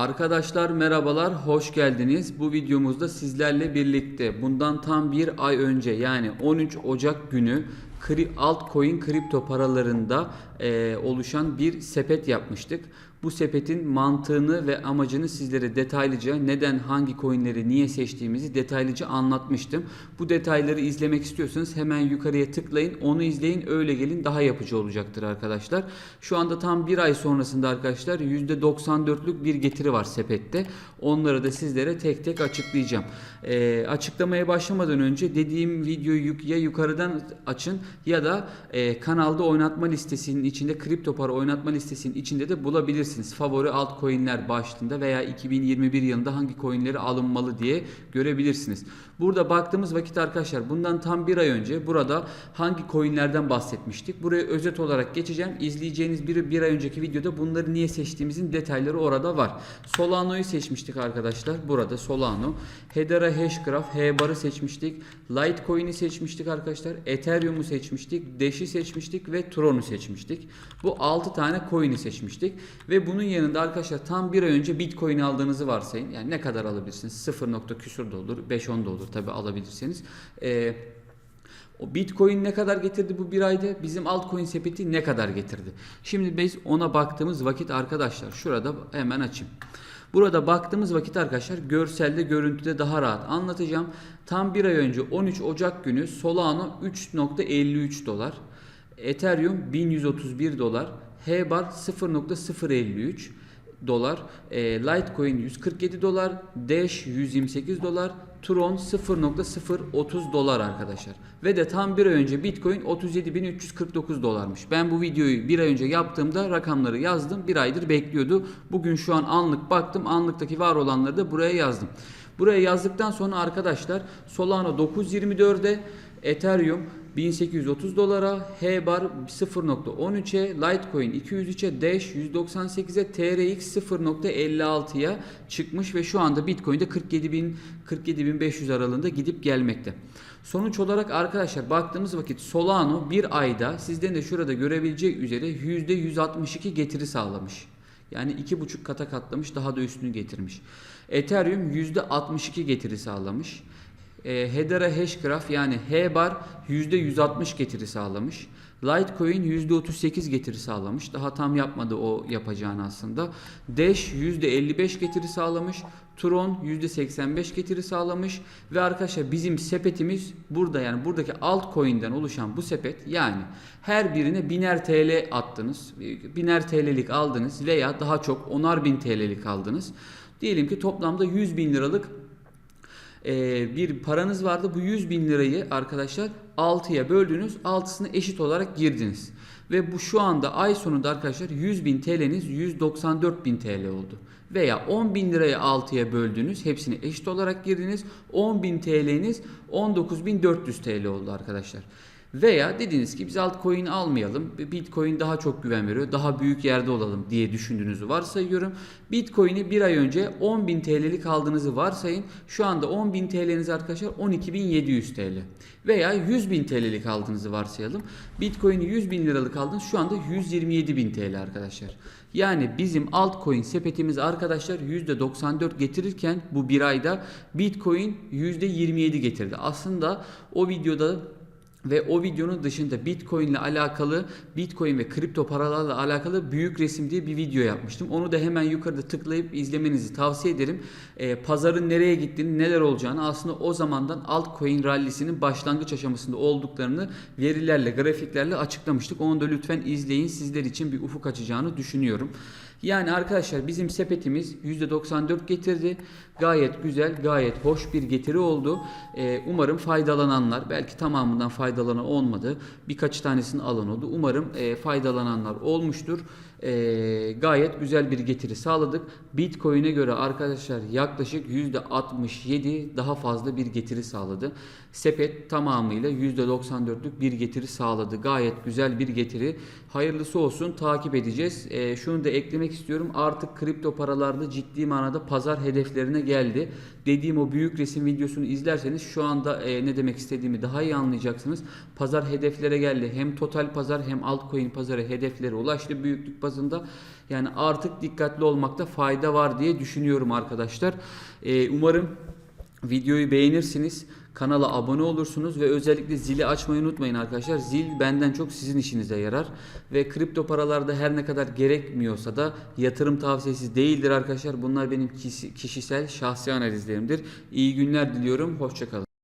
Arkadaşlar merhabalar, hoş geldiniz. Bu videomuzda sizlerle birlikte bundan tam bir ay önce yani 13 Ocak günü altcoin kripto paralarında e, oluşan bir sepet yapmıştık. Bu sepetin mantığını ve amacını sizlere detaylıca neden hangi coinleri niye seçtiğimizi detaylıca anlatmıştım. Bu detayları izlemek istiyorsanız hemen yukarıya tıklayın onu izleyin öyle gelin daha yapıcı olacaktır arkadaşlar. Şu anda tam bir ay sonrasında arkadaşlar %94'lük bir getiri var sepette. Onları da sizlere tek tek açıklayacağım. Ee, açıklamaya başlamadan önce dediğim videoyu ya yukarıdan açın ya da e, kanalda oynatma listesinin içinde kripto para oynatma listesinin içinde de bulabilirsiniz. Favori altcoin'ler başlığında veya 2021 yılında hangi coin'leri alınmalı diye görebilirsiniz. Burada baktığımız vakit arkadaşlar bundan tam bir ay önce burada hangi coin'lerden bahsetmiştik. Buraya özet olarak geçeceğim. İzleyeceğiniz bir, bir ay önceki videoda bunları niye seçtiğimizin detayları orada var. Solano'yu seçmiştik arkadaşlar. Burada Solano. Hedera Hashgraph, H-Bar'ı seçmiştik. Litecoin'i seçmiştik arkadaşlar. Ethereum'u seçmiştik. Dash'i seçmiştik ve Tron'u seçmiştik. Bu 6 tane coin'i seçmiştik. Ve bunun yanında arkadaşlar tam bir ay önce Bitcoin aldığınızı varsayın. Yani ne kadar alabilirsiniz? 0 nokta küsur da olur. 5-10 da olur tabi alabilirseniz. Eee o Bitcoin ne kadar getirdi bu bir ayda? Bizim altcoin sepeti ne kadar getirdi? Şimdi biz ona baktığımız vakit arkadaşlar şurada hemen açayım. Burada baktığımız vakit arkadaşlar görselde görüntüde daha rahat anlatacağım. Tam bir ay önce 13 Ocak günü Solano 3.53 dolar. Ethereum 1131 dolar. H-Bar 0.053 dolar. E, Litecoin 147 dolar. Dash 128 dolar. Tron 0.030 dolar arkadaşlar. Ve de tam bir ay önce Bitcoin 37.349 dolarmış. Ben bu videoyu bir ay önce yaptığımda rakamları yazdım. Bir aydır bekliyordu. Bugün şu an anlık baktım. Anlıktaki var olanları da buraya yazdım. Buraya yazdıktan sonra arkadaşlar Solano 924'e Ethereum 1830 dolara, H-Bar 0.13'e, Litecoin 203'e, Dash 198'e, TRX 0.56'ya çıkmış ve şu anda Bitcoin'de 47.000 47.500 aralığında gidip gelmekte. Sonuç olarak arkadaşlar baktığımız vakit Solano bir ayda sizden de şurada görebileceği üzere %162 getiri sağlamış. Yani iki buçuk kata katlamış daha da üstünü getirmiş. Ethereum %62 getiri sağlamış. E, Hedera Hashgraph yani H-Bar %160 getiri sağlamış. Litecoin %38 getiri sağlamış. Daha tam yapmadı o yapacağını aslında. Dash %55 getiri sağlamış. Tron %85 getiri sağlamış. Ve arkadaşlar bizim sepetimiz burada yani buradaki altcoin'den oluşan bu sepet yani her birine biner TL attınız. Biner TL'lik aldınız veya daha çok onar bin TL'lik aldınız. Diyelim ki toplamda 100 bin liralık e, bir paranız vardı. Bu 100 bin lirayı arkadaşlar 6'ya böldünüz. 6'sını eşit olarak girdiniz. Ve bu şu anda ay sonunda arkadaşlar 100 bin TL'niz 194 bin TL oldu. Veya 10 bin lirayı 6'ya böldünüz. Hepsini eşit olarak girdiniz. 10 bin TL'niz 19.400 TL oldu arkadaşlar. Veya dediniz ki biz altcoin almayalım. Bitcoin daha çok güven veriyor. Daha büyük yerde olalım diye düşündüğünüzü varsayıyorum. Bitcoin'i bir ay önce 10.000 TL'lik aldığınızı varsayın. Şu anda 10.000 TL'niz arkadaşlar 12.700 TL. Veya 100.000 TL'lik aldığınızı varsayalım. Bitcoin'i 100.000 liralık aldınız. Şu anda 127.000 TL arkadaşlar. Yani bizim altcoin sepetimiz arkadaşlar %94 getirirken bu bir ayda Bitcoin %27 getirdi. Aslında o videoda ve o videonun dışında Bitcoin ile alakalı, Bitcoin ve kripto paralarla alakalı büyük resim diye bir video yapmıştım. Onu da hemen yukarıda tıklayıp izlemenizi tavsiye ederim. Ee, pazarın nereye gittiğini, neler olacağını aslında o zamandan altcoin rallisinin başlangıç aşamasında olduklarını verilerle, grafiklerle açıklamıştık. Onu da lütfen izleyin. Sizler için bir ufuk açacağını düşünüyorum. Yani arkadaşlar bizim sepetimiz %94 getirdi. Gayet güzel, gayet hoş bir getiri oldu. Ee, umarım faydalananlar, belki tamamından faydalanan olmadı. Birkaç tanesini alan oldu. Umarım e, faydalananlar olmuştur. Ee, gayet güzel bir getiri sağladık. Bitcoin'e göre arkadaşlar yaklaşık %67 daha fazla bir getiri sağladı. Sepet tamamıyla %94'lük bir getiri sağladı. Gayet güzel bir getiri. Hayırlısı olsun takip edeceğiz. Ee, şunu da eklemek istiyorum. Artık kripto paralarda ciddi manada pazar hedeflerine geldi. Dediğim o büyük resim videosunu izlerseniz şu anda e, ne demek istediğimi daha iyi anlayacaksınız. Pazar hedeflere geldi. Hem total pazar hem altcoin pazarı hedeflere ulaştı büyüklük bazında. Yani artık dikkatli olmakta fayda var diye düşünüyorum arkadaşlar. Ee, umarım videoyu beğenirsiniz. Kanala abone olursunuz ve özellikle zili açmayı unutmayın arkadaşlar. Zil benden çok sizin işinize yarar. Ve kripto paralarda her ne kadar gerekmiyorsa da yatırım tavsiyesi değildir arkadaşlar. Bunlar benim kişi- kişisel şahsi analizlerimdir. İyi günler diliyorum. Hoşçakalın.